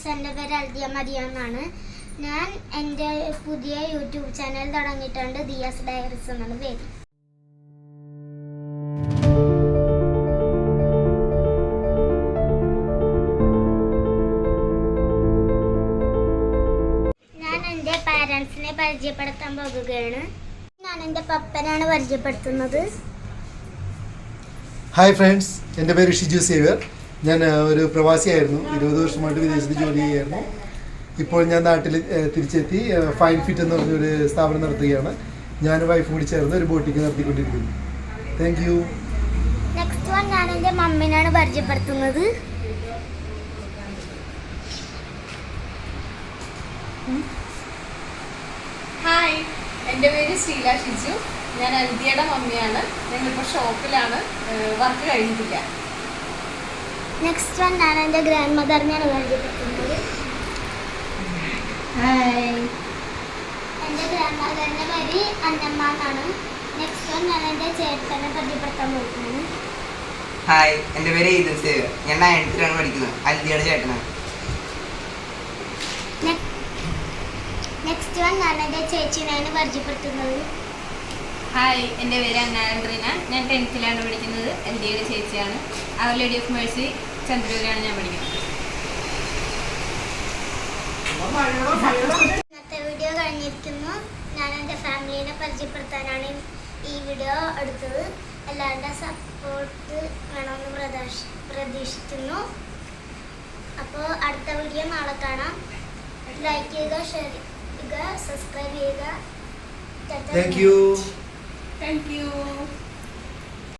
Friends എന്റെ പേര് അൽദിയ Maria എന്നാണ് ഞാൻ എന്റെ പുതിയ യൂട്യൂബ് ചാനൽ തുടങ്ങിയിട്ടുണ്ട് ദിയാസ് ഡയറീസ് എന്നാണ് പേര്. ഞാൻ എന്റെ പാരൻസിനെ പരിചയപ്പെടുത്താൻ പോകുകയാണ്. ഞാൻ എന്റെ പപ്പനാണ് പരിചയപ്പെടുത്തുന്നത്. ഹായ് ഫ്രണ്ട്സ് എന്റെ പേര് ഷിജു സേവ്യർ. ഞാൻ ഒരു പ്രവാസിയായിരുന്നു. ഇരുപത് വർഷമായിട്ട് വിദേശത്ത് ജോലി ചെയ്യായിരുന്നു ഇപ്പോൾ ഞാൻ നാട്ടിൽ തിരിച്ചെത്തി ഫൈൻ ഫിറ്റ് എന്ന് പറഞ്ഞൊരു സ്ഥാപനം നടത്തുകയാണ്. ഞാൻ വൈഫും കൂടി ചേർന്ന് ഒരു ബോട്ടിക്ക് നടത്തിക്കൊണ്ടിരിക്കുന്നു. താങ്ക് യു നെക്സ്റ്റ് വൺ ഞാൻ എന്റെ മമ്മിനാണ് പരിചയപ്പെടുത്തുന്നത്. ഹായ് എന്റെ പേര് ശീല ഷിജു. ഞാൻ അൽദിയുടെ മമ്മിയാണ്. ഞങ്ങളിപ്പോൾ ഷോപ്പിലാണ് വർക്ക് കഴിഞ്ഞിട്ടില്ല. നെക്സ്റ്റ് വൺ ഞാൻ എന്റെ ഗ്രാൻഡ് മദറിനെയാണ് പരിചയപ്പെടുത്തുന്നത് എന്റെ ഗ്രാൻഡ് മദറിന്റെ പേര് അന്നമ്മ എന്നാണ്. നെക്സ്റ്റ് വൺ ഞാൻ എന്റെ ചേട്ടനെ പരിചയപ്പെടുത്താൻ പോകുന്നത്. ഹായ് എന്റെ പേര് ഈദൻ സേവ്യർ ഞാൻ നയൻത്തിലാണ് പഠിക്കുന്നത്. അൽദിയുടെ ചേട്ടനാണ്. നെക്സ്റ്റ് വൺ ഞാൻ എന്റെ ചേച്ചിനെയാണ് പരിചയപ്പെടുത്തുന്നത്. ഹായ് എന്റെ പേര് അന്നാൻഡ്രീന ഞാൻ ടെൻത്തിലാണ് പഠിക്കുന്നത്. എൽ എൽഡിയുടെ ചേച്ചിയാണ്. അവർ ലേഡി ഓഫ് മേഴ്സി ചന്ദ്രൂരാണ് ഞാൻ പഠിക്കുന്നത്. ഇന്നത്തെ വീഡിയോ കഴിഞ്ഞിരിക്കുന്നു. ഞാൻ എന്റെ ഫാമിലിനെ പരിചയപ്പെടുത്താനാണ് ഈ വീഡിയോ എടുത്തത്. എല്ലാവരുടെ സപ്പോർട്ട് വേണമെന്ന് പ്രതീക്ഷ പ്രതീക്ഷിക്കുന്നു. അപ്പോൾ അടുത്ത വീഡിയോ നാളെ കാണാം. ലൈക്ക് ചെയ്യുക ഷെയർ ചെയ്യുക സബ്സ്ക്രൈബ് ചെയ്യുക. Thank you thank you